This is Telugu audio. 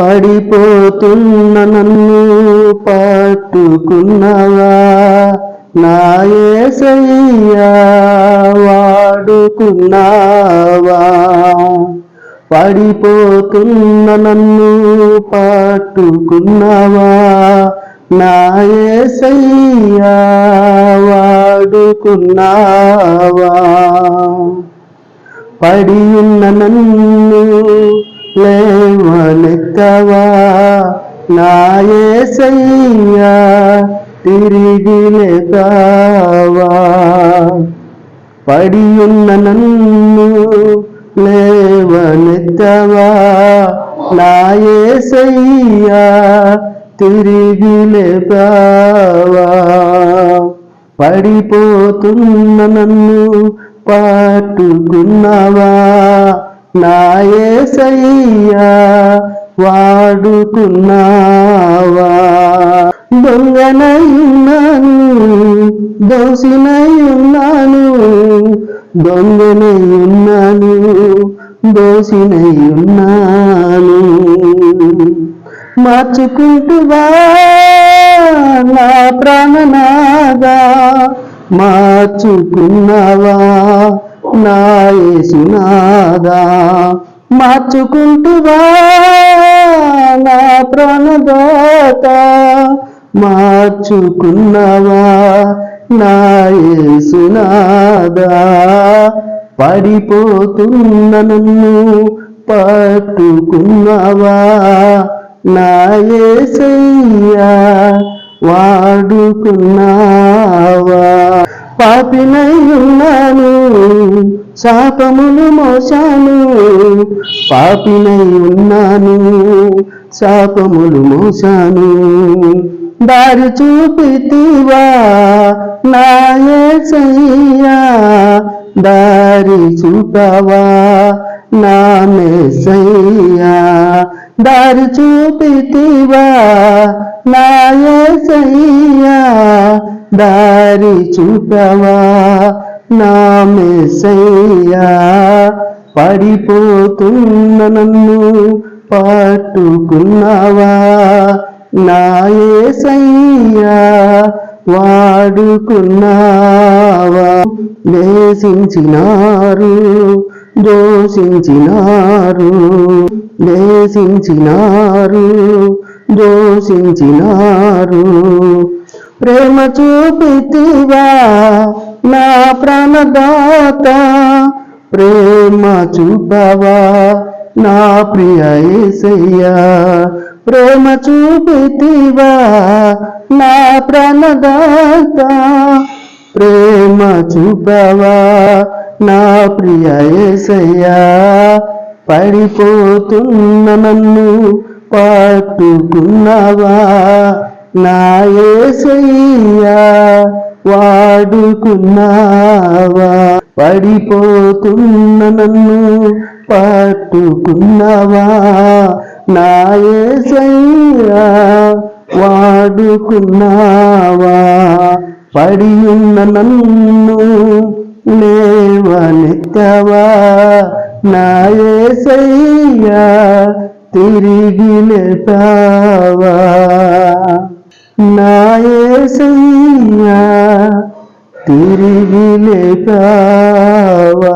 పడిపోతున్న నన్ను పట్టుకున్నవా? నా వాడుకున్నావా? పడిపోతున్న నన్ను పట్టుకున్నవా? నా వాడుకున్నావా? పడి ఉన్న నన్ను లేవనెత్తవా నా యేసయ్యా తిరిగి లేతావా పడి ఉన్న నన్ను లేవనెత్తవా? నా యేసయ్యా తిరిగి లేపావా? పడిపోతున్న నన్ను పట్టుకున్నావా నా యేసయ్యా వాడుకున్నావా? దొంగనయున్నాను దోసినయున్నాను దొంగనయున్నాను దోసినయున్నాను. మార్చుకుంటువా? నా ప్రాణనాగా మార్చుకున్నావా? నా యేసునాదా మార్చుకుంటువా నా ప్రాణదాత? మార్చుకున్నవా నా యేసునాదా పడిపోతున్న నన్ను పట్టుకున్నవా నా యేసయ్యా వాడుకున్నావా? పాపినయ్యున్నాను శాపములు మోసాను పాపినయ్యున్నాను శాపములు మోసాను దారి చూపితివా నాయసయ్యా దారి చూపవా నామేసయ్యా దారి చూపితివా నాయసయ్యా దారి చూపవా నా మెసయ్యా పడిపోతున్న నన్ను పట్టుకున్నావా? నాయసయ్యా వాడుకున్నావా? దేశించినారు దోషించినారు దేశించినారు దోషించినారు. ప్రేమ చూపితివా? నా ప్రాణదాత. ప్రేమ చూపవా? నా ప్రియ యేసయ్యా ప్రేమ చూపితివా? నా ప్రాణదాత. ప్రేమ చూపవా? నా ప్రియ యేసయ్యా పడిపోతున్న నన్ను పట్టుకున్నావా నాయసయ్యా వాడుకున్నావా? పడిపోతున్న నన్ను పట్టుకున్నావా? నాయసయ్యా వాడుకున్నావా? పడి ఉన్న నన్ను లేవనెత్తవా? నాయసయ్యా తిరిగి లేపావా? నాయసయ్యా తిరిగి లేకావా